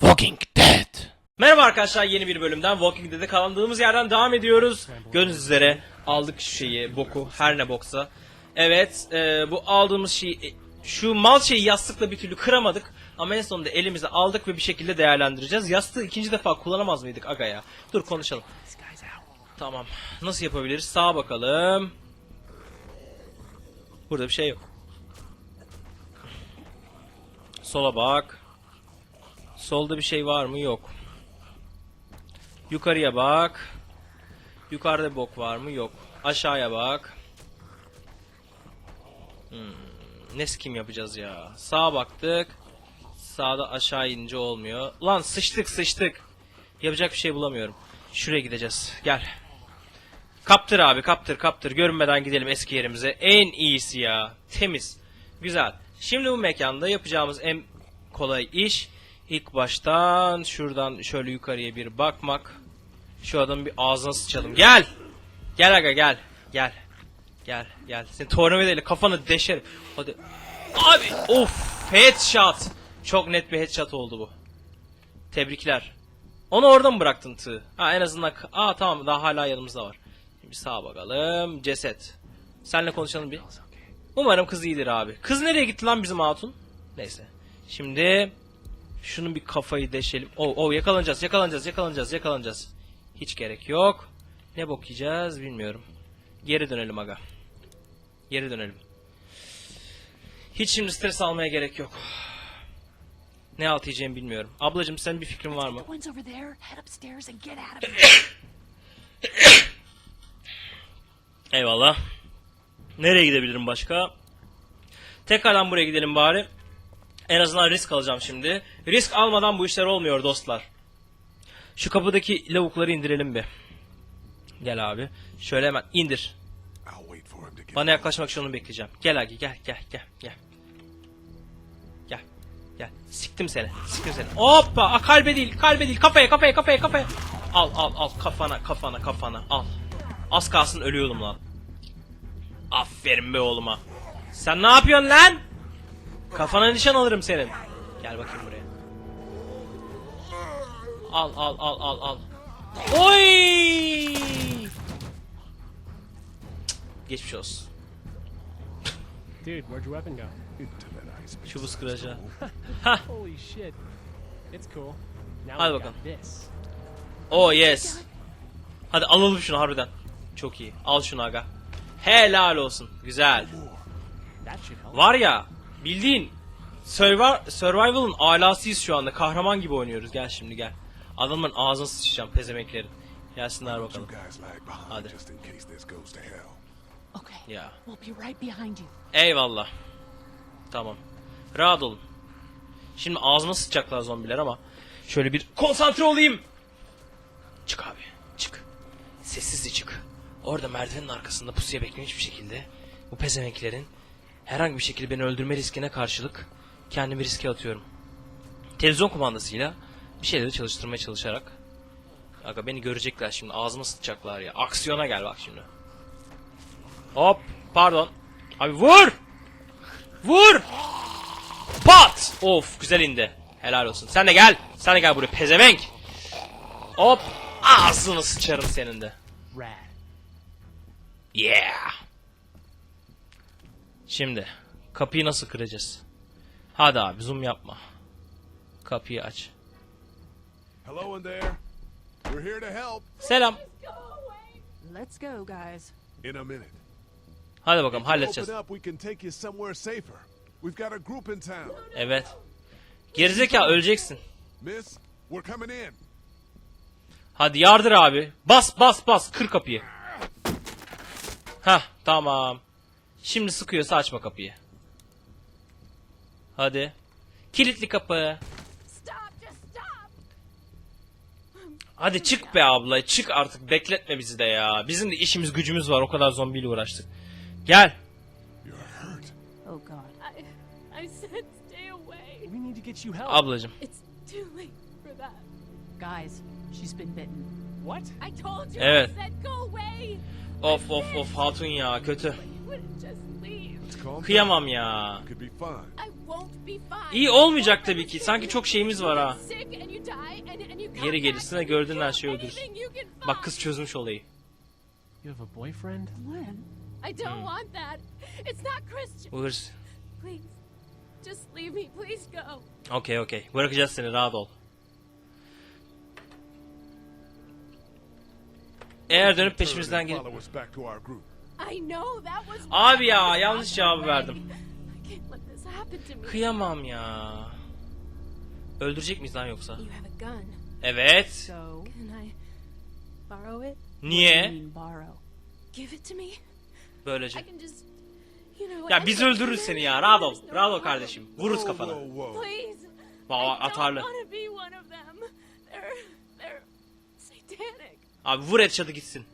Walking Dead. Merhaba arkadaşlar yeni bir bölümden Walking Dead'e kaldığımız yerden devam ediyoruz. Gördüğünüz üzere aldık şeyi, boku, her ne boksa. Evet, e, bu aldığımız şeyi, e, şu mal şeyi yastıkla bir türlü kıramadık. Ama en sonunda elimize aldık ve bir şekilde değerlendireceğiz. Yastığı ikinci defa kullanamaz mıydık aga ya? Dur konuşalım. Tamam. Nasıl yapabiliriz? Sağa bakalım. Burada bir şey yok. Sola bak. Solda bir şey var mı? Yok. Yukarıya bak. Yukarıda bok var mı? Yok. Aşağıya bak. Hmm, ne kim yapacağız ya? Sağa baktık. Sağda aşağı inince olmuyor. Lan sıçtık sıçtık. Yapacak bir şey bulamıyorum. Şuraya gideceğiz. Gel. Kaptır abi kaptır kaptır. Görünmeden gidelim eski yerimize. En iyisi ya. Temiz. Güzel. Şimdi bu mekanda yapacağımız en kolay iş ilk baştan şuradan şöyle yukarıya bir bakmak. Şu adamın bir ağzına sıçalım. Gel. Gel aga gel. Gel. Gel gel. Seni tornavidayla kafanı deşerim. Hadi. Abi of headshot. Çok net bir headshot oldu bu. Tebrikler. Onu orada mı bıraktın tığ? Ha en azından... Aa tamam daha hala yanımızda var. Şimdi sağa bakalım. Ceset. Senle konuşalım bir. Umarım kız iyidir abi. Kız nereye gitti lan bizim hatun? Neyse. Şimdi şunun bir kafayı deşelim. Oh, oh yakalanacağız, yakalanacağız, yakalanacağız, yakalanacağız. Hiç gerek yok. Ne bok yiyeceğiz bilmiyorum. Geri dönelim aga. Geri dönelim. Hiç şimdi stres almaya gerek yok. Ne alt yiyeceğimi bilmiyorum. Ablacım senin bir fikrin var mı? Eyvallah. Nereye gidebilirim başka? Tekrardan buraya gidelim bari. En azından risk alacağım şimdi. Risk almadan bu işler olmuyor dostlar. Şu kapıdaki lavukları indirelim bir. Gel abi. Şöyle hemen indir. Bana yaklaşmak için onu bekleyeceğim. Gel Agi gel gel gel gel. Gel. Gel. Siktim seni. Siktim seni. Hoppa. Aa, kalbe değil. Kalbe değil. Kafaya kafaya kafaya kafaya. Al al al. Kafana kafana kafana. Al. Az kalsın ölüyordum lan. Aferin be oğluma. Sen ne yapıyorsun lan? Kafana nişan alırım senin. Gel bakayım buraya. Al al al al al. Oy! Geçmiş olsun. Dude, where'd your weapon go? into that ice. Şu buz kıracağı. Holy shit. It's cool. Now Hadi bakalım. Oh yes. Hadi alalım şunu harbiden. Çok iyi. Al şunu aga. Helal olsun. Güzel. Var ya bildiğin Survival, Survival'ın alasıyız şu anda. Kahraman gibi oynuyoruz. Gel şimdi gel. Adamın ağzına sıçacağım pezemeklerin. Gelsinler bakalım. Hadi. Ya. We'll be right behind you. Eyvallah. Tamam. Rahat olun. Şimdi ağzıma sıçacaklar zombiler ama şöyle bir konsantre olayım. Çık abi. Çık. Sessizce çık. Orada merdivenin arkasında pusuya beklemiş bir şekilde bu pezemeklerin herhangi bir şekilde beni öldürme riskine karşılık kendimi riske atıyorum. Televizyon kumandasıyla bir şeyleri çalıştırmaya çalışarak Aga beni görecekler şimdi ağzıma sıçacaklar ya. Aksiyona gel bak şimdi. Hop pardon. Abi vur. Vur. Pat. Of güzel indi. Helal olsun. Sen de gel. Sen de gel buraya pezevenk. Hop. Ağzını sıçarım senin de. Yeah. Şimdi kapıyı nasıl kıracağız? Hadi abi zoom yapma. Kapıyı aç. Hello in there. We're here to help. Selam. Let's go, guys. In a minute. Hadi bakalım halledeceğiz. Open up, we can take you somewhere safer. We've got a group in town. Evet. Gerizekalı öleceksin. Miss, we're coming in. Hadi yardır abi. Bas bas bas. Kır kapıyı. Hah tamam. Şimdi sıkıyorsa açma kapıyı. Hadi. Kilitli kapı. Hadi çık be abla. Çık artık. Bekletme bizi de ya. Bizim de işimiz gücümüz var. O kadar zombiyle uğraştık. Gel. Oh. Ablacım. Evet. Of of of hatun ya kötü. Kıyamam ya. İyi olmayacak tabii ki. Sanki çok şeyimiz var ha. Yeri gelirse de gördüğün her şeyi öldürürsün. Bak kız çözmüş olayı. You have a boyfriend? Glenn, I don't want that. It's not Christian. Hırs. Please. Just leave me. Please go. Okey okey. Bırakacağız seni rahat ol. Eğer dönüp peşimizden and Abi ya, yanlış cevabı verdim. way. I can't let this happen to me. Kıyamam ya. Öldürecek miyiz lan yoksa? You have a gun. Evet. so Can I borrow it? what do you Niye? mean borrow? Give it to me. Böylece. Ya biz öldürürüz seni ya. Ol problem. kardeşim. Vururuz kafana. whoa, whoa. Please. Valla I don't atarlı. want to be one of them. They're, they're satanic. Abi vur headshot'ı gitsin.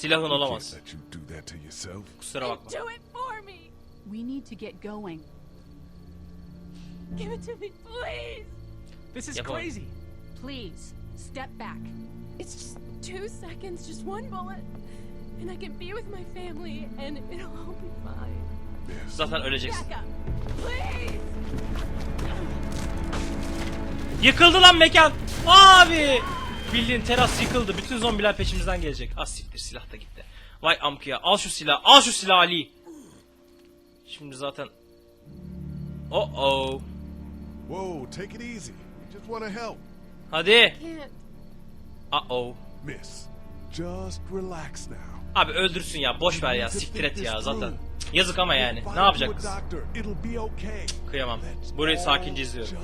Silahın olamaz. Can't let you do that to yourself. Kusura bakma. Do it for me. We need to get going. Give it to me, please. This is Yapamam. crazy. Please, step back. It's just two seconds, just one bullet, and I can be with my family, and it'll all be fine. Yes. Zaten öleceksin. Back up, please. Yıkıldı lan mekan. Abi. Bildiğin teras yıkıldı. Bütün zombiler peşimizden gelecek. Az siktir silah da gitti. Vay amkıya. Al şu silahı. Al şu silahı Ali. Şimdi zaten... Oh oh. Whoa, take it easy. We just want to help. Hadi. Uh oh. Miss, just relax now. Abi öldürsün ya. Boş ver ya. Siktir et ya zaten. Yazık ama yani. Ne yapacak kız? Kıyamam. Burayı sakince izliyorum.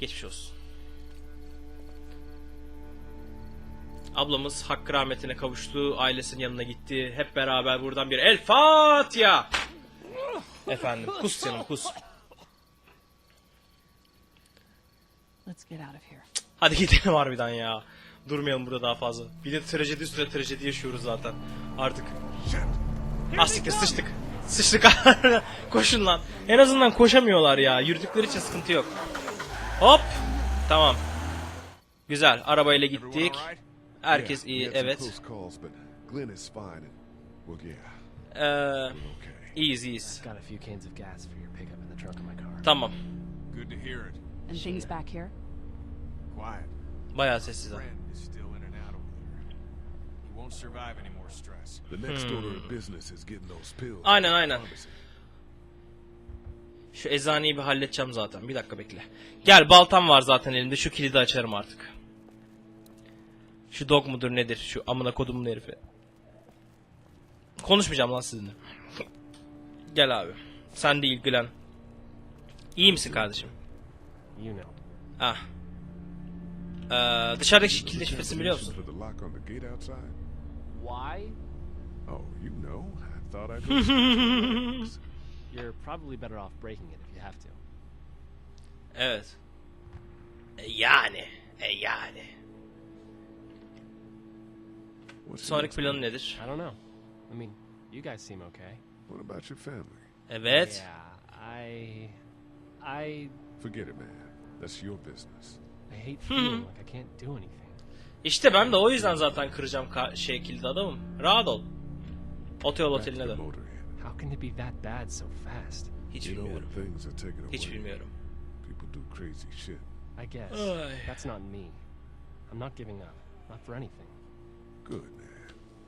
Geçmiş olsun. Ablamız hakkı rahmetine kavuştu. Ailesinin yanına gitti. Hep beraber buradan bir El Fatiha. Efendim kus canım kus. Let's get out of here. Hadi gidelim harbiden ya. Durmayalım burada daha fazla. Bir de trajedi üstüne trajedi yaşıyoruz zaten. Artık. Shit. Ah sıçtık. Sıçtık. Koşun lan. En azından koşamıyorlar ya. Yürüdükleri için sıkıntı yok. Hop. Tamam. Güzel. Arabayla gittik. Herkes iyi. Evet. Ee, iyiyiz iyiyiz. Tamam. Good to hear it. And things back here? Quiet. Bayağı sessiz. pills. Hmm. Aynen, aynen. Şu eczaneyi bir halledeceğim zaten. Bir dakika bekle. Gel baltam var zaten elimde. Şu kilidi açarım artık. Şu dog mudur nedir? Şu amına kodumun herifi. Konuşmayacağım lan sizinle. Gel abi. Sen de ilgilen. İyi misin kardeşim? You know. Ah. Ee, dışarıdaki kilidi şifresini biliyor musun? Why? Oh, you know. I thought I'd. You're probably better off breaking it if you have to. Evet. E yani. E yani. What's your Sonraki next planın plan? nedir? I don't know. I mean, you guys seem okay. What about your family? Evet. Yeah, I, I, Forget it, man. That's your business. I hate feeling like I can't do anything. İşte ben de o yüzden zaten kıracağım kilidi adamım. Rahat ol. Otoyol oteline inn. How can it be that bad so fast? Hiç You know when bilmiyorum. things are taken away, Hiç bilmiyorum. people do crazy shit. I guess Ay. that's not me. I'm not giving up, not for anything. Good, man.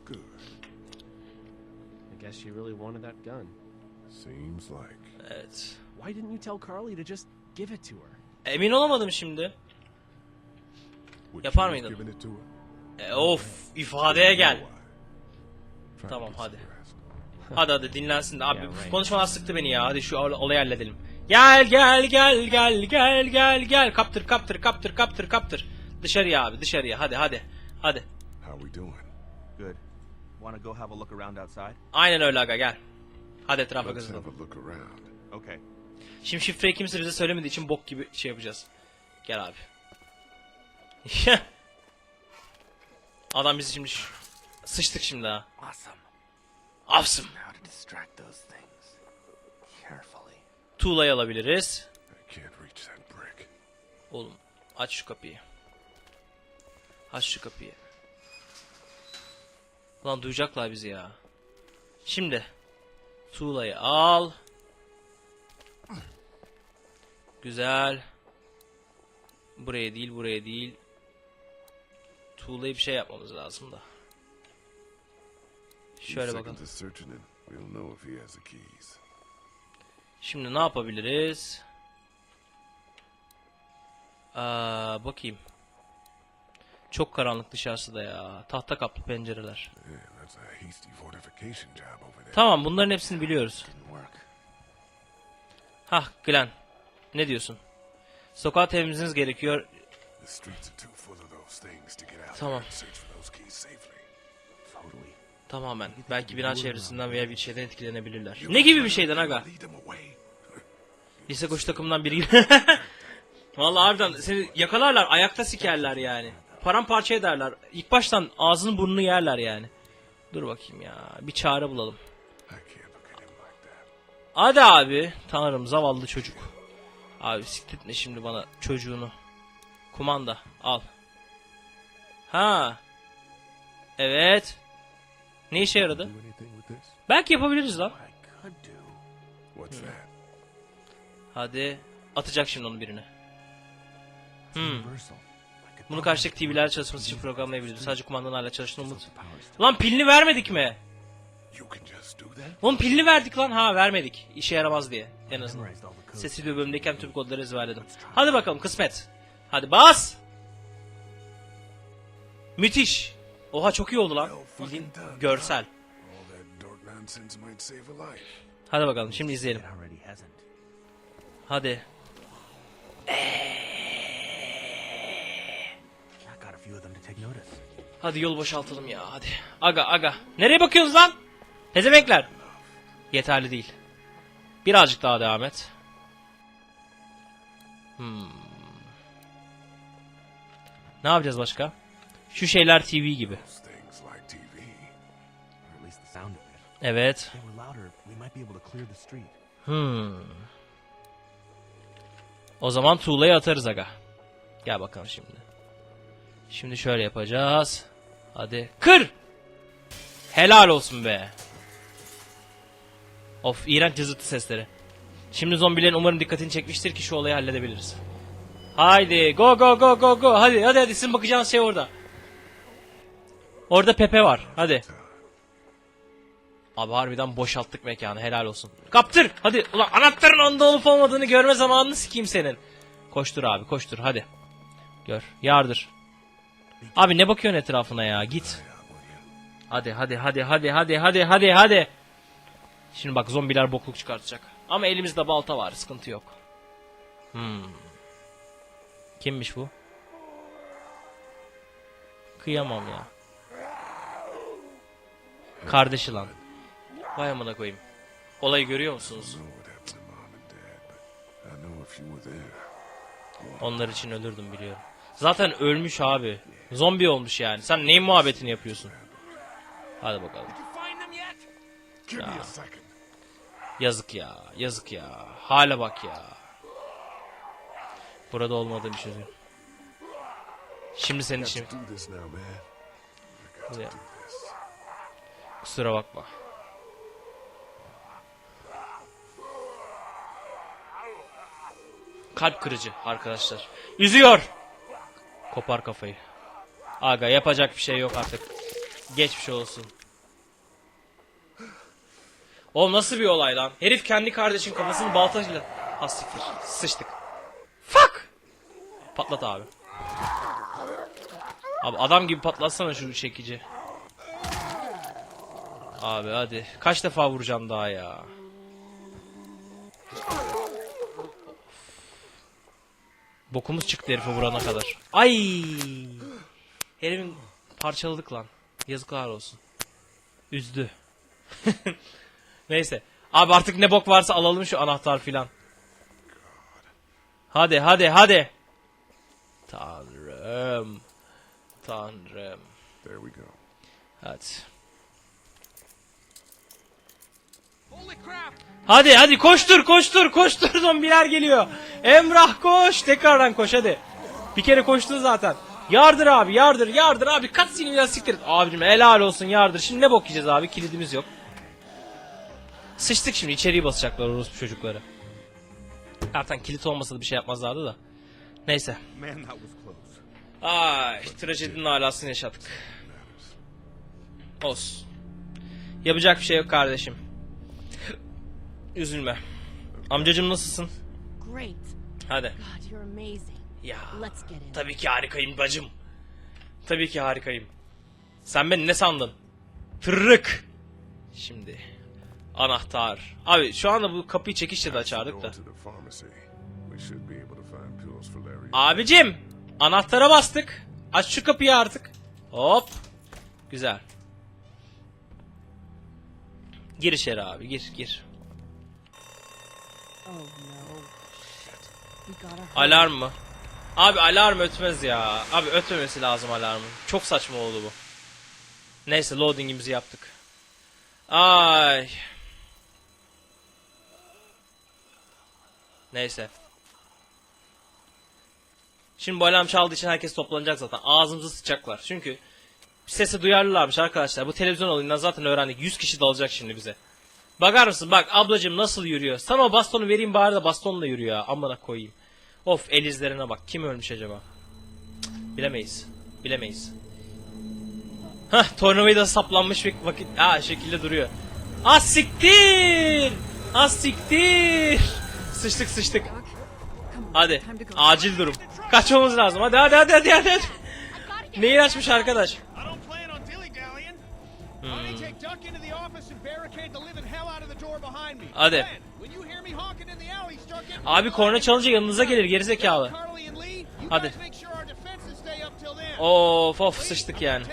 Good. I guess she really wanted that gun. Seems like. Evet. Why didn't you tell Carly to just give it to her? Emin olamadım şimdi. Would Yapar you have mıydın? given it to her? E, of ifadeye gel. Know Tamam, hadi. Hadi hadi dinlensin de. Abi konuşmalar sıktı beni ya. Hadi şu ol- olayı halledelim. Gel gel gel gel gel gel gel. Kaptır kaptır kaptır kaptır kaptır. Dışarıya abi dışarıya hadi hadi. Hadi. How we doing? Good. Want to go have a look around outside? Aynen öyle aga gel. Hadi etrafa Let's have kızım. a look around. Okay. Şimdi şifreyi kimse bize söylemediği için bok gibi şey yapacağız. Gel abi. Adam bizi şimdi ş- sıçtık şimdi ha. Awesome. Awesome. Now to distract those things. Carefully. Tuğlayı alabiliriz. Oğlum aç şu kapıyı. Aç şu kapıyı. Lan duyacaklar bizi ya. Şimdi. Tuğlayı al. Güzel. Buraya değil buraya değil. Tuğlayı bir şey yapmamız lazım da. The keys. Şimdi ne yapabiliriz? Aa, bakayım. Çok karanlık dışarısı da ya. Tahta kaplı pencereler. Tamam bunların hepsini biliyoruz. Hah Glenn. Ne diyorsun? Sokağa temizliğiniz gerekiyor. The Tamamen. Belki bina çevresinden veya bir şeyden etkilenebilirler. Ne gibi bir şeyden aga? Lise koşu takımından biri Vallahi harbiden seni yakalarlar ayakta sikerler yani. Paramparça ederler. İlk baştan ağzını burnunu yerler yani. Dur bakayım ya. Bir çare bulalım. Hadi abi. Tanrım zavallı çocuk. Abi siktirtme şimdi bana çocuğunu. Kumanda al. Ha. Evet. Ne işe yaradı? Belki yapabiliriz lan. That? Hadi. Atacak şimdi onu birine. Hmm. Bunu karşıdaki TV'ler çalışması için programlayabiliriz. Sadece kumandanın hala çalıştığını umut. Lan pilini vermedik mi? Oğlum pilini verdik lan. Ha vermedik. İşe yaramaz diye. En azından. Sesli bölümdeyken tüm kodları ezberledim. Hadi bakalım kısmet. Hadi bas. Müthiş. Oha çok iyi oldu lan. Bildiğin görsel. Hadi bakalım şimdi izleyelim. Hadi. Hadi yol boşaltalım ya hadi. Aga aga. Nereye bakıyorsunuz lan? Tezemekler. Yeterli değil. Birazcık daha devam et. Hmm. Ne yapacağız başka? Şu şeyler TV gibi. Evet. Hmm. O zaman tuğlayı atarız aga. Gel bakalım şimdi. Şimdi şöyle yapacağız. Hadi. Kır! Helal olsun be. Of iğrenç cızırtı sesleri. Şimdi zombilerin umarım dikkatini çekmiştir ki şu olayı halledebiliriz. Haydi go go go go go. Hadi hadi hadi sizin bakacağınız şey orada. Orada Pepe var. Hadi. Abi harbiden boşalttık mekanı helal olsun. Kaptır hadi ulan anahtarın onda olup olmadığını görme zamanını sikeyim senin. Koştur abi koştur hadi. Gör yardır. Abi ne bakıyorsun etrafına ya git. Hadi hadi hadi hadi hadi hadi hadi hadi. Şimdi bak zombiler bokluk çıkartacak. Ama elimizde balta var sıkıntı yok. Hmm. Kimmiş bu? Kıyamam ya. Kardeşi lan. Vay amına koyayım. Olayı görüyor musunuz? Onlar için ölürdüm biliyorum. Zaten ölmüş abi. Zombi olmuş yani. Sen neyin muhabbetini yapıyorsun? Hadi bakalım. Give me a second. Yazık ya. Yazık ya. Hale bak ya. Burada olmadığım için. Şimdi senin için. to Kusura bakma. Kalp kırıcı arkadaşlar. Üzüyor. Kopar kafayı. Aga yapacak bir şey yok artık. Geçmiş olsun. Oğlum nasıl bir olay lan? Herif kendi kardeşin kafasını baltayla... Ha siktir. Sıçtık. Fuck! Patlat abi. Abi adam gibi patlatsana şu çekici. Abi hadi. Kaç defa vuracağım daha ya. Bokumuz çıktı herife vurana kadar. Ay! Herifin parçaladık lan. Yazıklar olsun. Üzdü. Neyse. Abi artık ne bok varsa alalım şu anahtar filan. Hadi hadi hadi. Tanrım. Tanrım. There we go. Hadi. Hadi hadi koştur koştur koştur zombiler geliyor. Emrah koş tekrardan koş hadi. Bir kere koştun zaten. Yardır abi yardır yardır abi kaç sinirden siktir. Abicim helal olsun yardır. Şimdi ne bok yiyeceğiz abi kilidimiz yok. Sıçtık şimdi içeriği basacaklar orospu çocukları. Zaten kilit olmasa da bir şey yapmazlardı da. Neyse. Ay trajedinin alasını yaşadık. Olsun. Yapacak bir şey yok kardeşim. Üzülme. Amcacım nasılsın? Great. Hadi. God, you're amazing. Ya. Let's get in. Tabii ki harikayım bacım. Tabii ki harikayım. Sen beni ne sandın? Tırrık. Şimdi. Anahtar. Abi şu anda bu kapıyı çekişle de açardık da. Abicim. Anahtara bastık. Aç şu kapıyı artık. Hop. Güzel. Gir içeri abi gir gir. Alarm mı? Abi alarm ötmez ya. Abi ötmemesi lazım alarmın. Çok saçma oldu bu. Neyse loadingimizi yaptık. Ay. Neyse. Şimdi bu alarm çaldığı için herkes toplanacak zaten. Ağzımızı sıçacaklar. Çünkü sesi duyarlılarmış arkadaşlar. Bu televizyon olayından zaten öğrendik. 100 kişi dalacak şimdi bize. Bakar mısın? Bak ablacım nasıl yürüyor. Sana o bastonu vereyim bari de bastonla yürüyor ya. Amına koyayım. Of el izlerine bak. Kim ölmüş acaba? Bilemeyiz. Bilemeyiz. Hah tornavida saplanmış bir vakit. Aa şekilde duruyor. Az siktir! Az siktir! Sıçtık sıçtık. Hadi. Acil durum. Kaçmamız lazım. Hadi hadi hadi hadi hadi. hadi. Açmış arkadaş? Hadi. Abi korna çalınca yanınıza gelir gerizekalı. Hadi. Of of sıçtık yani.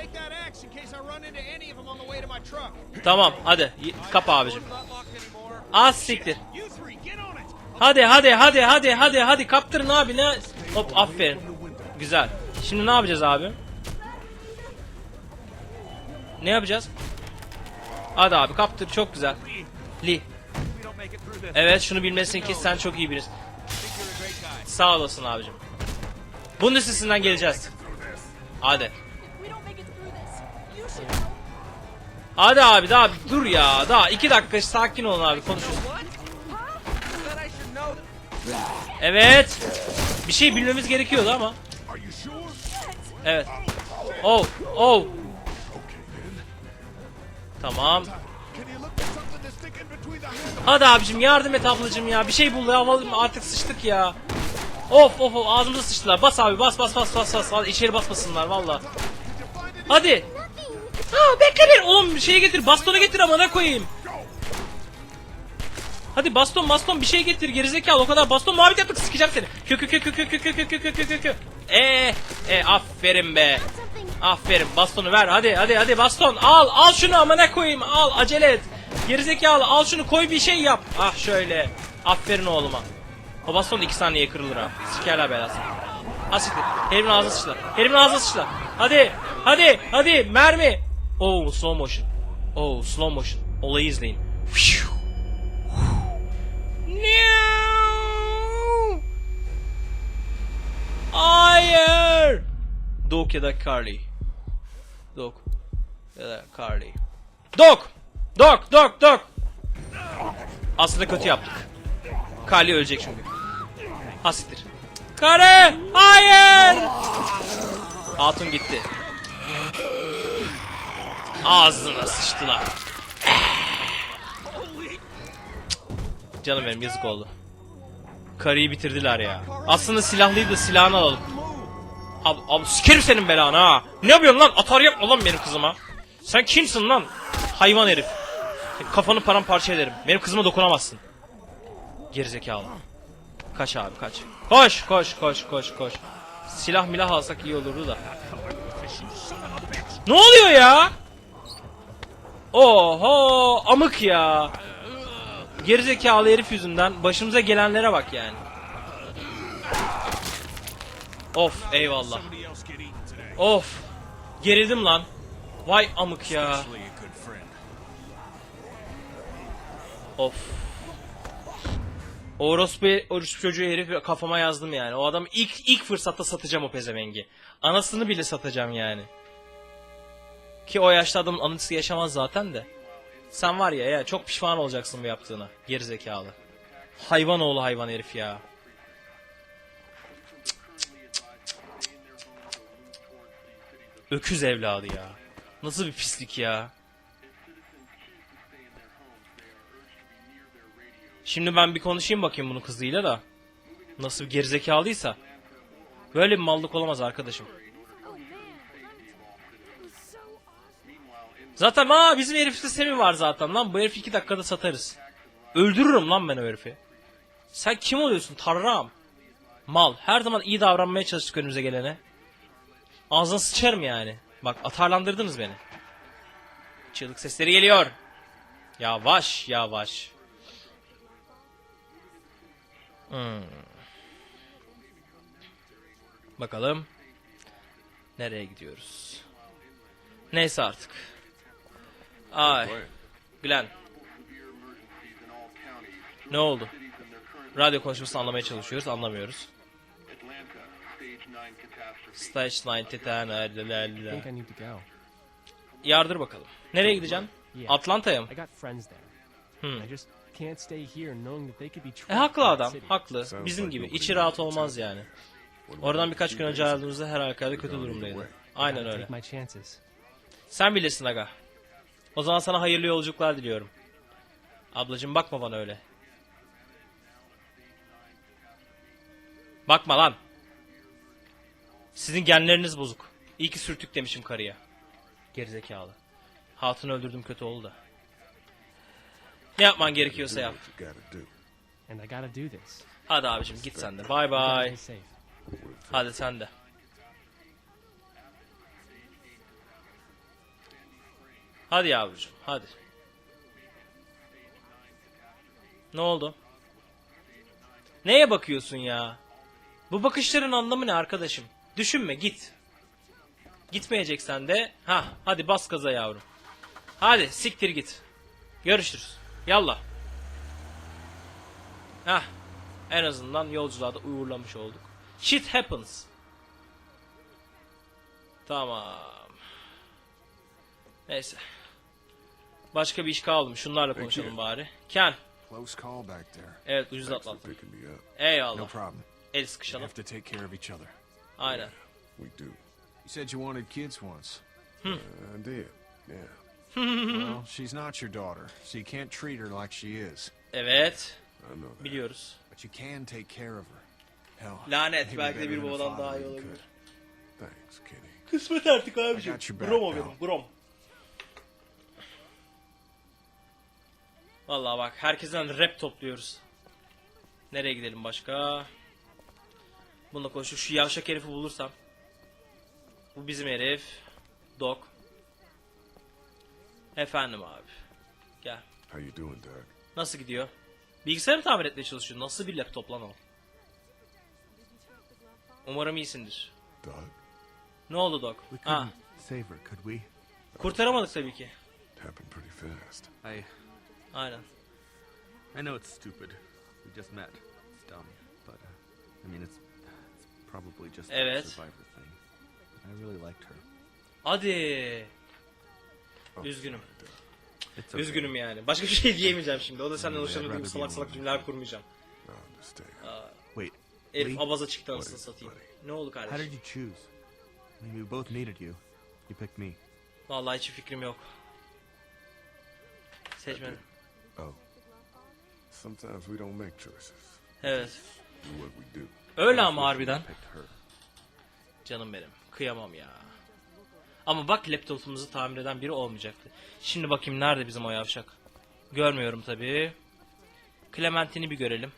Tamam hadi kap abicim. Az siktir. Hadi hadi hadi hadi hadi hadi kaptırın abi ne? Hop aferin. Güzel. Şimdi ne yapacağız abi? Ne yapacağız? Hadi abi kaptır çok güzel. Li. Evet şunu bilmesin ki sen çok iyi birisin. Sağ olasın abicim. Bunun üstesinden geleceğiz. Hadi. Hadi abi daha dur ya. Daha iki dakika sakin olun abi konuşuruz. Evet. Bir şey bilmemiz gerekiyordu ama. Evet. Oh, oh. Tamam. Hadi abicim yardım et ablacım ya. Bir şey bul ya. Artık sıçtık ya. Of of of ağzımıza sıçtılar. Bas abi bas bas bas bas bas. İçeri basmasınlar valla. Hadi. Ha bekle bir. Oğlum şey getir. Bastonu getir ama ne koyayım. Hadi baston baston bir şey getir gerizekalı o kadar baston muhabbet yaptık sikeceğim seni. Kö kö kö kö kö kö kö kö kö kö kö kö kö. Eee e, aferin be. Aferin bastonu ver hadi hadi hadi baston al al şunu ama ne koyayım al acele et. Gerizekalı al şunu koy bir şey yap. Ah şöyle. Aferin oğluma. O baston da 2 saniye kırılır ha. Sikerler belası. Ha siktir. Herimin ağzına sıçtılar. Herimin ağzına sıçtılar. Hadi. Hadi. Hadi. Mermi. Oh slow motion. Oh slow motion. Olayı izleyin. Hayır. Dog ya da Carly. Dog ya da Carly. Dog. Dog. Dog. Dog. Aslında kötü yaptık. Carly ölecek çünkü. Hasittir. Kare! Hayır! Hatun gitti. Ağzına sıçtılar. Canım benim yazık oldu. Karıyı bitirdiler ya. Aslında silahlıydı silahını alalım. Abi, abi sikerim senin belanı ha. Ne yapıyorsun lan? Atar yapma lan benim kızıma. Sen kimsin lan? Hayvan herif. Kafanı paramparça ederim. Benim kızıma dokunamazsın. Gerizekalı. Kaç abi kaç. Koş koş koş koş koş. Silah milah alsak iyi olurdu da. Ne oluyor ya? Oho amık ya. Gerizekalı herif yüzünden başımıza gelenlere bak yani. Of eyvallah. Of. Gerildim lan. Vay amık ya. Of. Orospu, orospu çocuğu herif kafama yazdım yani. O adam ilk ilk fırsatta satacağım o pezevengi. Anasını bile satacağım yani. Ki o yaşta adamın anısı yaşamaz zaten de. Sen var ya ya çok pişman olacaksın bu yaptığına. Gerizekalı. Hayvan oğlu hayvan herif ya. Öküz evladı ya. Nasıl bir pislik ya. Şimdi ben bir konuşayım bakayım bunu kızıyla da. Nasıl bir gerizekalıysa. Böyle bir mallık olamaz arkadaşım. Zaten aa bizim herifte Semi var zaten lan. Bu herifi iki dakikada satarız. Öldürürüm lan ben o herifi. Sen kim oluyorsun tarram? Mal. Her zaman iyi davranmaya çalıştık önümüze gelene. Ağzına sıçarım yani. Bak atarlandırdınız beni. Çığlık sesleri geliyor. Yavaş yavaş. Hmm. Bakalım. Nereye gidiyoruz? Neyse artık. Ay. Glenn. Ne oldu? Radyo konuşmasını anlamaya çalışıyoruz, anlamıyoruz. Stage 9 Titan. Yardır bakalım. Nereye gideceksin? Yeah. Atlanta'ya mı? Hmm. I just can't stay here knowing that they could be E trapped haklı adam, haklı. Bizim gibi. İçi rahat olmaz yani. Oradan birkaç gün önce days? aradığımızda her halükarda kötü durumdaydı. Aynen öyle. Take my chances. Sen bilirsin aga. O zaman sana hayırlı yolculuklar diliyorum. Ablacım bakma bana öyle. Bakma lan. Sizin genleriniz bozuk. İyi ki sürtük demişim karıya. Gerizekalı. Hatun öldürdüm kötü oldu da. Ne yapman gerekiyorsa yap. what you gotta do. And I gotta do this. Hadi abicim git sen de. Stay safe. Hadi sen de. Hadi yavrucuğum hadi. Ne oldu? Neye bakıyorsun ya? Bu bakışların anlamı ne arkadaşım? Düşünme git. Gitmeyeceksen de ha hadi bas gaza yavrum. Hadi siktir git. Görüşürüz. Yallah. Hah. En azından yolculuğa da uğurlamış olduk. Shit happens. Tamam. Neyse. Başka bir iş kaldı mı? Şunlarla konuşalım bari. Ken. Evet ucuz. No Eyvallah. El We sıkışalım. have to take care of each other. Aynen. We do. You said you wanted kids once. I did. Yeah. Well, she's not your daughter, so you can't treat her like she is. Evet. I know that. Biliyoruz. But you can take care of her. Hell, Lanet, belki de bir babadan daha iyi olabilir. Thanks, Kenny. Kısmet artık back, Grom o benim. Grom. Vallahi bak herkesten rap topluyoruz. Nereye gidelim başka? Bununla konuşup şu yavşak herifi bulursam. Bu bizim herif. Doc. Efendim abi. Gel. How you doing, Doug? Nasıl gidiyor? Bilgisayarı tamir etmeye çalışıyor. Nasıl bir laptop lan o? Umarım iyisindir. Doug? Ne oldu Doc? We Ha, save her, could we? kurtaramadık tabii ki. It happened pretty fast. I Aynen. I know it's stupid. We just met. It's dumb, but uh, I mean it's it's probably just Evet. a survivor thing. I really liked her. Hadi. Üzgünüm. It's okay. Üzgünüm yani. Başka bir şey diyemeyeceğim şimdi. O da senden I'd gibi salak salak cümleler kurmayacağım. Wait, Lee? abaza çıktı anasını satayım. Ne oldu how did kardeşim? you choose? I mean, we both needed you. You picked me. Vallahi hiç fikrim yok. Seçmedim. Oh. Sometimes we don't make choices. Evet. Do what we do. Öyle ama harbiden. Picked her. Canım benim. Kıyamam ya. Ama bak laptopumuzu tamir eden biri olmayacaktı. Şimdi bakayım nerede bizim o yavşak. Görmüyorum tabii. Clementine'i bir görelim.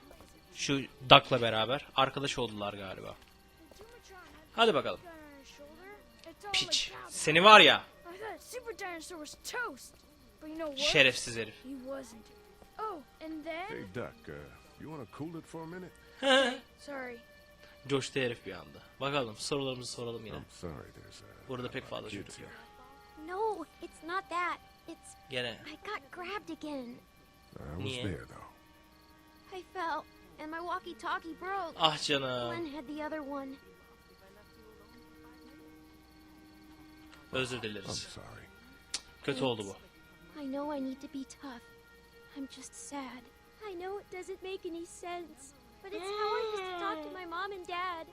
Şu Duck'la beraber. Arkadaş oldular galiba. Hadi bakalım. Piç. Seni var ya. Şerefsiz herif. Oh. Hey, Duck, uh, you want to cool it for a minute? Sorry. Coştu herif bir anda. Bakalım sorularımızı soralım yine. I'm sorry, there's uh, Burada pek fazla çocuk yok. No, it's not that. It's... Gene. I got grabbed again. I was there, though. I fell, and my walkie-talkie broke. Ah canım. Glenn had the other one. Özür I'm dileriz. sorry. Kötü oldu bu. I know I need to be tough. I'm just sad. I know it doesn't make any sense, but it's how I used to talk to my mom and dad.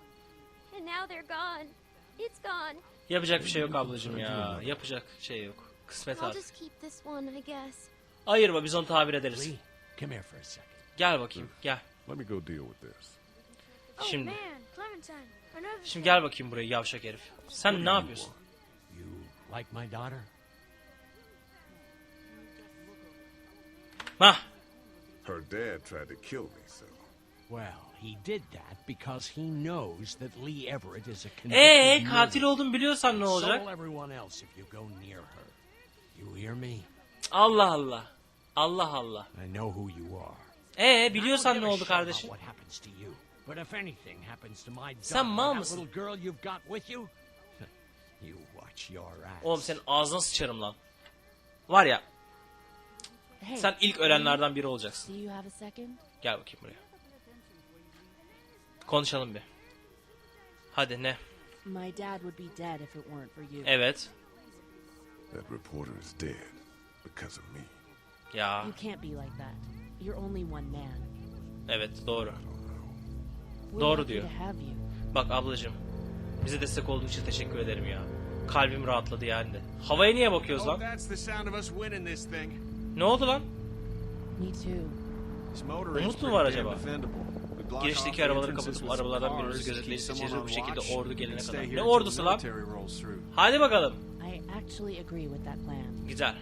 And now they're gone. It's gone. Yapacak bir şey yok ablacığım ya. Yapacak şey yok. Kısmet I'll artık. just keep this one, I guess. Ayırma biz onu tabir ederiz. Lee, come here for a second. Gel bakayım gel. Let me go deal with this. Şimdi. Oh man, Clementine. Another Şimdi gel bakayım buraya yavşak herif. Sen ne yapıyorsun? You like my daughter? Hah. Her dad tried to kill me, so Well, he did that because he knows that Lee Everett is a convicted Ee murderer. katil olduğumu biliyorsan ne olacak? everyone else if you go near her. You hear me? Allah Allah. Allah Allah. I know who you are. Ee biliyorsan ne oldu kardeşim? What happens to you? But if anything happens to my daughter, Sen mal that mısın? little girl you've got with you, you watch your ass. Oğlum senin ağzına sıçarım lan. Var ya sen ilk ölenlerden biri olacaksın. Gel bakayım buraya. Konuşalım bir. Hadi ne? My dad would be dead if it weren't for you. Evet. that reporter is dead because of me. Ya You can't be like that. You're only one man. evet doğru. We're Doğru diyor. to have you. Bak ablacığım. Bize destek olduğu için teşekkür ederim ya. Kalbim rahatladı yani de. Havaya niye bakıyoruz lan? Ne oldu lan? Me too. This motor Umut is mu var acaba? Girişteki arabaları kapatıp arabalardan birimizi someone seçeceğiz bu şekilde ordu gelene kadar. Ne ordusu lan? Hadi bakalım. Güzel.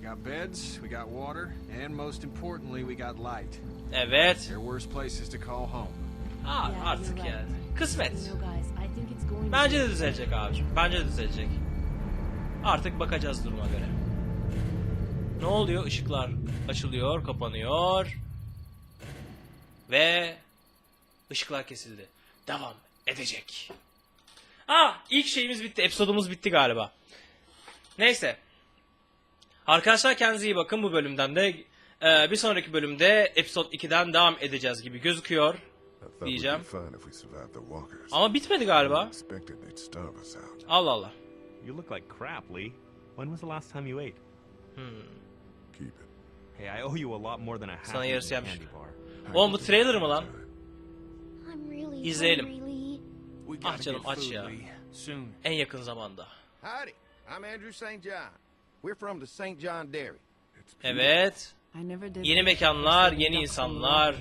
We got beds, we got water, and most importantly, we got light. Evet. There are worse places to call home. Aa, Yeah, artık right. yani. Kısmet. You know, guys, I think it's going Bence de düzelecek abicim. Bence de düzelecek. Artık bakacağız duruma göre. Ne oluyor? Işıklar açılıyor, kapanıyor. Ve ışıklar kesildi. Devam edecek. Aa, ilk şeyimiz bitti. Episodumuz bitti galiba. Neyse. Arkadaşlar kendinize iyi bakın bu bölümden de. e, bir sonraki bölümde episode 2'den devam edeceğiz gibi gözüküyor. Diyeceğim. Ama bitmedi galiba. Allah Allah. You look like crap, Lee. When was the last time you ate? Keep it. Hey, I owe you a lot more than a half candy bar. Oğlum bu trailer mı lan? İzleyelim. Ah canım aç ya. En yakın zamanda. Howdy, I'm Andrew St. John. We're from the St. John Dairy. Evet. Yeni mekanlar, yeni insanlar,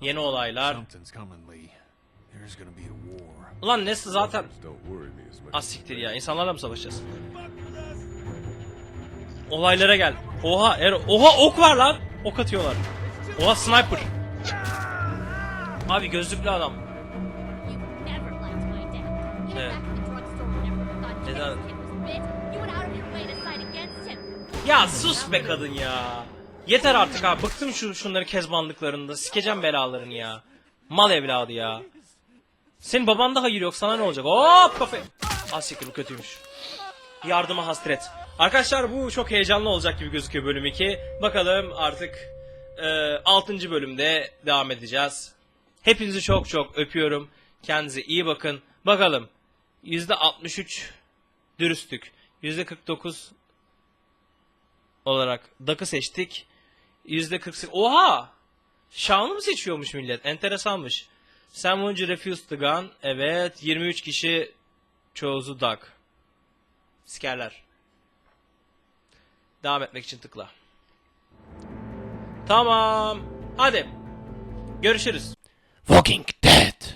yeni olaylar. Ulan Nesli zaten... Walkers don't worry me as much. Az siktir ya. İnsanlarla mı savaşacağız? Olaylara gel. Oha, er Oha ok var lan. Ok atıyorlar. Oha sniper. Abi gözlüklü adam. Thought Neden? Ya sus be kadın ya. Yeter artık ha. Bıktım şu şunları kezbanlıklarında. Sikeceğim belalarını ya. Mal evladı ya. Senin baban da hayır yok. Sana ne olacak? Hop kafayı. Az siktir bu kötüymüş. Yardıma hasret. Arkadaşlar bu çok heyecanlı olacak gibi gözüküyor bölüm 2. Bakalım artık e, 6. bölümde devam edeceğiz. Hepinizi çok çok öpüyorum. Kendinize iyi bakın. Bakalım %63 dürüstlük. %49 olarak Duck'ı seçtik. %48 Oha! Şanlı mı seçiyormuş millet? Enteresanmış. Sam Wunji refused the gun. Evet. 23 kişi çoğuzu Duck. Sikerler. Devam etmek için tıkla. Tamam. Hadi. Görüşürüz. Walking Dead.